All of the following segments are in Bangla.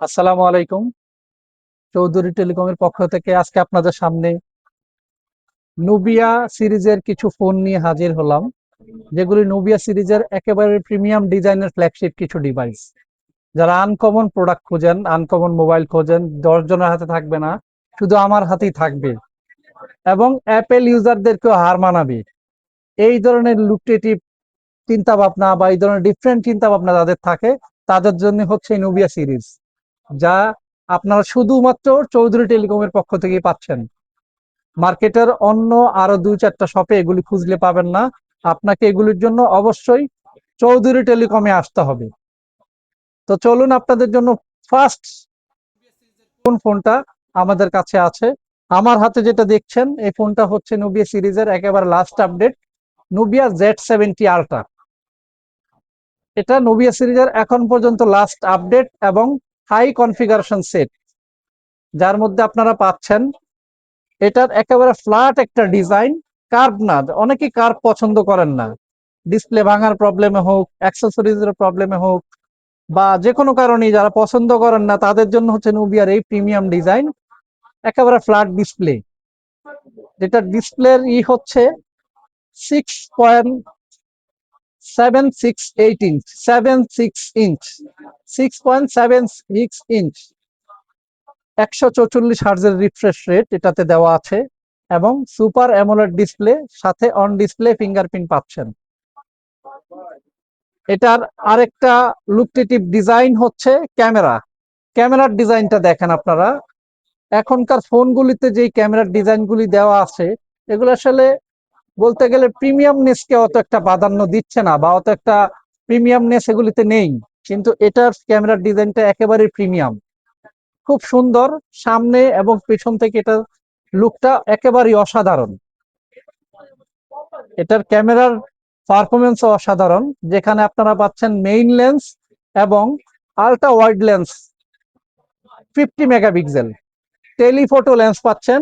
আসসালামু আলাইকুম। চৌধুরী টেলিকমের পক্ষ থেকে আজকে আপনাদের সামনে নুবিয়া সিরিজের কিছু ফোন নিয়ে হাজির হলাম, যেগুলি নুবিয়া সিরিজের একেবারে প্রিমিয়াম ডিজাইনের ফ্ল্যাগশিপ কিছু ডিভাইস যারা আনকমন প্রোডাক্ট খোঁজেন আনকমন মোবাইল খোঁজেন দশ জনের হাতে থাকবে না, শুধু আমার হাতেই থাকবে। এবং অ্যাপেল ইউজারদেরকেও হার মানাবে। এই ধরনের লুকটেটিভ চিন্তা ভাবনা বা এই ধরনের ডিফারেন্ট চিন্তা ভাবনা যাদের থাকে, তাদের জন্য হচ্ছে নুবিয়া সিরিজ। যা আপনারা শুধুমাত্র চৌধুরী টেলিকমের পক্ষ থেকে পাচ্ছেন। মার্কেটের অন্য আরও দুই চারটা শপে এগুলি খুঁজলে পাবেন না। আপনাকে এগুলির জন্য অবশ্যই চৌধুরী টেলিকমে আসতে হবে। তো চলুন আপনাদের জন্য ফার্স্ট কোন ফোনটা আমাদের কাছে আছে। আমার হাতে যেটা দেখছেন, এই ফোনটা হচ্ছে নুবিয়া সিরিজের একেবারে last update Nubia Z seventy ultra এটা নুবিয়া সিরিজের এখন পর্যন্ত লাস্ট আপডেট এবং হাই কনফিগারেশন সেট, যার মধ্যে আপনারা পাচ্ছেন। এটার একেবারে ফ্ল্যাট একটা ডিজাইন, কার্ভ না, অনেকে কার্ভ পছন্দ করেন না। ডিসপ্লে ভাঙার প্রবলেমে হোক অ্যাক্সেসরিজের প্রবলেমে হোক, বা যে কোনো কারণে যারা পছন্দ করেন না, তাদের জন্য হচ্ছে নুবিয়ার এই প্রিমিয়াম ডিজাইন, একেবারে ফ্ল্যাট ডিসপ্লে। যেটা ডিসপ্লের ই হচ্ছে six point seven six eight inch seven six inch six point seven six inch একশো চৌচল্লিশ হার্জের রিফ্রেশ রেট এটাতে দেওয়া আছে এবং সুপার অ্যামোলেড ডিসপ্লে সাথে অন ডিসপ্লে ফিঙ্গারপ্রিন্ট পাচ্ছেন। এটার আরেকটা লুকটেটিভ ডিজাইন হচ্ছে ক্যামেরা। ক্যামেরার ডিজাইনটা দেখেন আপনারা। এখনকার ফোনগুলিতে যেই ক্যামেরার ডিজাইনগুলি দেওয়া আছে, এগুলো আসলে বলতে গেলে প্রিমিয়ামনেসকে অত একটা প্রাধান্য দিচ্ছে না বা অত একটা প্রিমিয়ামনেস এগুলিতে নেই। কিন্তু এটার ক্যামেরার ডিজাইনটা একেবারে প্রিমিয়াম খুব সুন্দর, সামনে এবং পেছন থেকে এটার লুকটা একেবারেই অসাধারণ। এটার ক্যামেরার পারফরমেন্স অসাধারণ, যেখানে আপনারা পাচ্ছেন মেইন লেন্স এবং ultra wide lens fifty megapixel telephoto lens পাচ্ছেন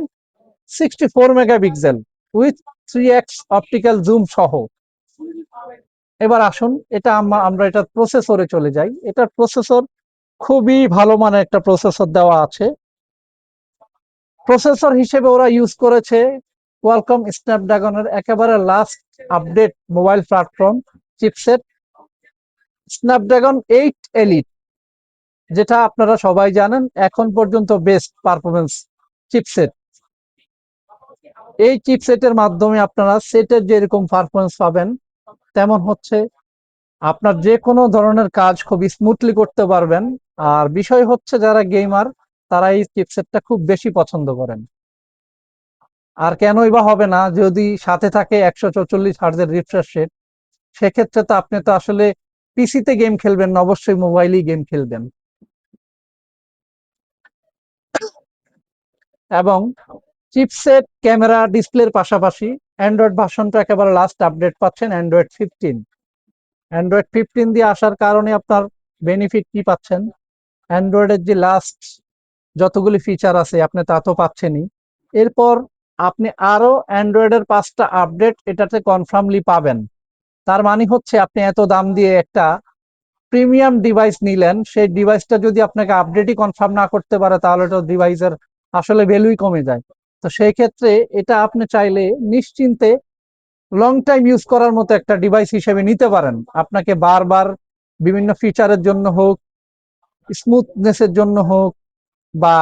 sixty four megapixel with three X optical zoom সহ। এবার আসুন, এটা আমরা এটা প্রসেসরে চলে যাই। এটার প্রসেসর খুবই ভালো মানের একটা প্রসেসর দেওয়া আছে। প্রসেসর হিসেবে ওরা ইউজ করেছে কোয়ালকম স্ন্যাপড্রাগনের একেবারে last update mobile platform chipset Snapdragon eight elite যেটা আপনারা সবাই জানেন, এখন পর্যন্ত বেস্ট পারফরমেন্স চিপসেট এই চিপসেটের মাধ্যমে আপনারা সেটের যেরকম পারফরমেন্স পাবেন, তেমন হচ্ছে আপনার যে কোনো ধরনের কাজ খুব স্মুথলি করতে পারবেন। আর বিষয় হচ্ছে যারা গেমার তারা এই চিপসেটটা খুব বেশি পছন্দ করেন। আর কেনই বা হবে না, যদি সাথে থাকে একশো চৌচল্লিশ হার্জের রিফ্রেশ রেট সেক্ষেত্রে তো আপনি তো আসলে পিসিতে গেম খেলবেন না, অবশ্যই মোবাইলেই গেম খেলবেন। এবং চিপসেট ক্যামেরা ডিসপ্লের পাশাপাশি অ্যান্ড্রয়েড ভার্সনটা একেবারে লাস্ট আপডেট পাচ্ছেন অ্যান্ড্রয়েড ফিফটিন অ্যান্ড্রয়েড ফিফটিন দিয়ে আসার কারণে আপনার বেনিফিট কি পাচ্ছেন? অ্যান্ড্রয়েডের যে লাস্ট যতগুলি ফিচার আছে, আপনি তা তো পাচ্ছেনই। এরপর আপনি আরও অ্যান্ড্রয়েডের পাঁচটা আপডেট এটাতে কনফার্মলি পাবেন। তার মানে হচ্ছে আপনি এত দাম দিয়ে একটা প্রিমিয়াম ডিভাইস নিলেন, সেই ডিভাইসটা যদি আপনাকে আপডেটই কনফার্ম না করতে পারে, তাহলে তো ডিভাইসের আসলে ভ্যালুই কমে যায়। তো সেই ক্ষেত্রে এটা আপনি চাইলে নিশ্চিন্তে লং টাইম ইউজ করার মতো একটা ডিভাইস হিসেবে নিতে পারেন। আপনাকে বারবার বিভিন্ন ফিচারের জন্য হোক স্মুথনেসের জন্য হোক, বা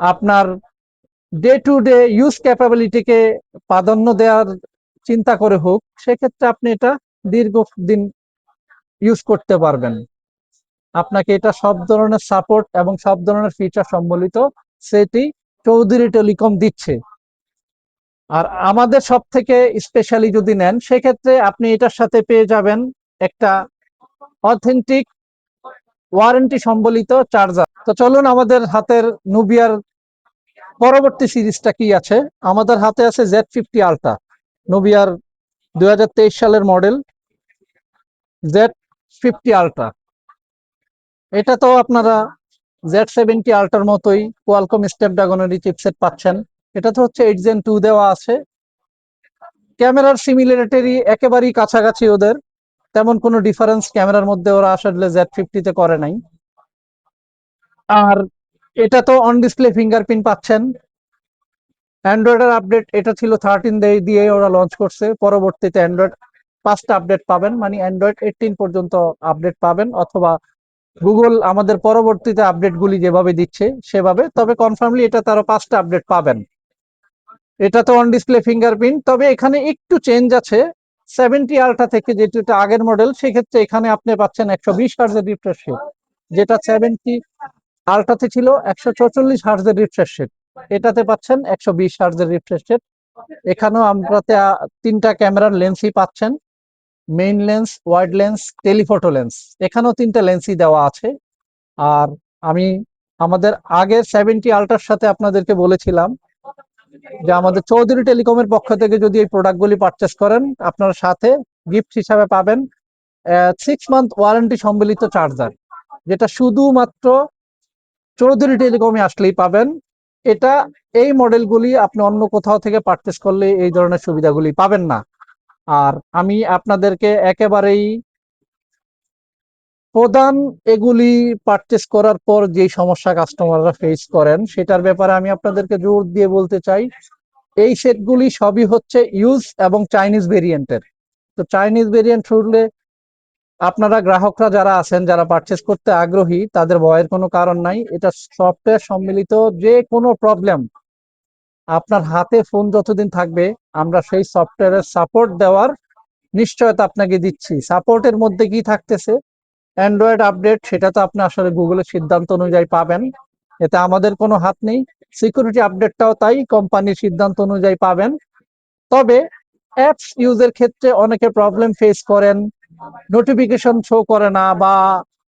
আপনার ডে টু ডে ইউজ ক্যাপাবিলিটিকে প্রাধান্য দেওয়ার চিন্তা করে হোক, সেক্ষেত্রে আপনি এটা দীর্ঘদিন ইউজ করতে পারবেন। আপনাকে এটা সব ধরনের সাপোর্ট এবং সব ধরনের ফিচার সম্বলিত সেটি চৌধুরী টেলিকম দিচ্ছে। আর আমাদের সব থেকে স্পেশালি যদি নেন, সেক্ষেত্রে আপনি এটার সাথে পেয়ে যাবেন একটা অথেন্টিক ওয়ারেন্টি সম্বলিত চার্জার তো চলুন আমাদের হাতের নুবিয়ার পরবর্তী সিরিজটা কি আছে? আমাদের হাতে আছে জেড ফিফটি আলট্রা নুবিয়ার দুই হাজার তেইশ সালের মডেল জেড ফিফটি আলট্রা এটা তো আপনারা জেড সেভেন্টি আলট্রার মতোই কোয়ালকম স্ন্যাপড্রাগনেরই চিপসেট পাচ্ছেন। এটা তো হচ্ছে এইট জেন টু দেওয়া আছে। ক্যামেরার সিমিলারিটি একেবারেই কাছাকাছি ওদের। তেমন কোনো ডিফারেন্স ক্যামেরার মধ্যে ওরা আসলে জেড ফিফটিতে করে নাই। আর এটা তো অন ডিসপ্লে ফিঙ্গারপ্রিন্ট পাচ্ছেন। অ্যান্ড্রয়েডের আপডেট এটা ছিল থার্টিন দিয়ে ওরা লঞ্চ করছে। পরবর্তীতে অ্যান্ড্রয়েড পাঁচটা আপডেট পাবেন। মানে অ্যান্ড্রয়েড এইটিন পর্যন্ত আপডেট পাবেন অথবা গুগল আমাদের পরবর্তীতে আপডেটগুলি যেভাবে দিচ্ছে সেভাবে। তবে কনফার্মলি এটা তারও পাঁচটা আপডেট পাবেন। এটা তো অন ডিসপ্লে ফিঙ্গারপ্রিন্ট তবে এখানে একটু চেঞ্জ আছে। সেভেন্টি আলটা থেকে যেটা আগের মডেল সেক্ষেত্রে এখানে আপনি পাচ্ছেন একশো বিশ হার্জের রিফ্রেশ রেট যেটা সেভেন্টি আলটাতে ছিল একশো চৌচল্লিশ হার্জের রিফ্রেশ রেট এটাতে পাচ্ছেন একশো বিশ হার্জের রিফ্রেশ রেট এখানেও আমরাতে আহ, তিনটা ক্যামেরার লেন্সই পাচ্ছেন। Main lens wide lens telephoto lens এখানেও তিনটা লেন্সই দেওয়া আছে। আর আমি আমাদের আগের সেভেন্টি আলট্রার সাথে আপনাদেরকে বলেছিলাম যে আমাদের চৌধুরী টেলিকমের পক্ষ থেকে যদি এই প্রোডাক্টগুলি পারচেস করেন, আপনার সাথে গিফট হিসাবে পাবেন সিক্স মান্থ ওয়ারেন্টি সম্বলিত চার্জার যেটা শুধুমাত্র চৌধুরী টেলিকমে আসলেই পাবেন। এটা এই মডেলগুলি আপনি অন্য কোথাও থেকে পারচেস করলে এই ধরনের সুবিধাগুলি পাবেন না। আর আমি আপনাদেরকে একেবারেই প্রধান এগুলি পারচেস করার পর যে সমস্যা কাস্টমাররা ফেস করেন, সেটার ব্যাপারে আমি আপনাদেরকে জোর দিয়ে বলতে চাই। এই সেটগুলি সবই হচ্ছে ইউজ এবং চাইনিজ ভেরিয়েন্টের তো চাইনিজ ভেরিয়েন্ট শুনলে আপনারা গ্রাহকরা যারা আছেন, যারা পারচেস করতে আগ্রহী, তাদের ভয়ের কোনো কারণ নাই। এটা সফটওয়্যার সম্মিলিত যে কোনো প্রবলেম আপনার হাতে ফোন যতদিন থাকবে, আমরা সেই সফটওয়্যারের সাপোর্ট দেওয়ার নিশ্চয়তা আপনাকে দিচ্ছি। সাপোর্টের মধ্যে কি থাকতেছে? অ্যান্ড্রয়েড আপডেট সেটা তো আপনি আসলে গুগলের সিদ্ধান্ত অনুযায়ী পাবেন। এতে আমাদের কোনো হাত নেই। সিকিউরিটি আপডেটটাও তাই কোম্পানির সিদ্ধান্ত অনুযায়ী পাবেন। তবে অ্যাপস ইউজের ক্ষেত্রে অনেকে প্রবলেম ফেস করেন। নোটিফিকেশন শো করে না বা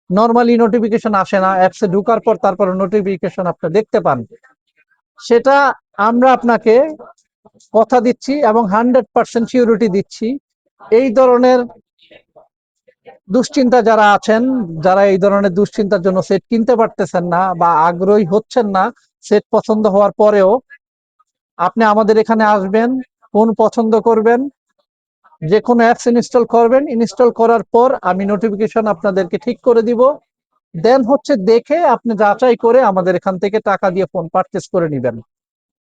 নর্মালি নোটিফিকেশন আসে না। অ্যাপসে ঢোকার পর তারপরে নোটিফিকেশন আপনি দেখতে পান। সেটা আমরা আপনাকে কথা দিচ্ছি এবং হান্ড্রেড পার্সেন্ট সিউরিটি দিচ্ছি। এই ধরনের দুশ্চিন্তা যারা আছেন, যারা এই ধরনের দুশ্চিন্তার জন্য সেট কিনতে পারতেছেন না বা আগ্রহী হচ্ছেন না, সেট পছন্দ হওয়ার পরেও আপনি আমাদের এখানে আসবেন, ফোন পছন্দ করবেন যে কোনো অ্যাপস ইনস্টল করবেন। ইনস্টল করার পর আমি নোটিফিকেশন আপনাদেরকে ঠিক করে দিব। দেন হচ্ছে দেখে আপনি যাচাই করে আমাদের এখান থেকে টাকা দিয়ে ফোন পারচেস করে নেবেন।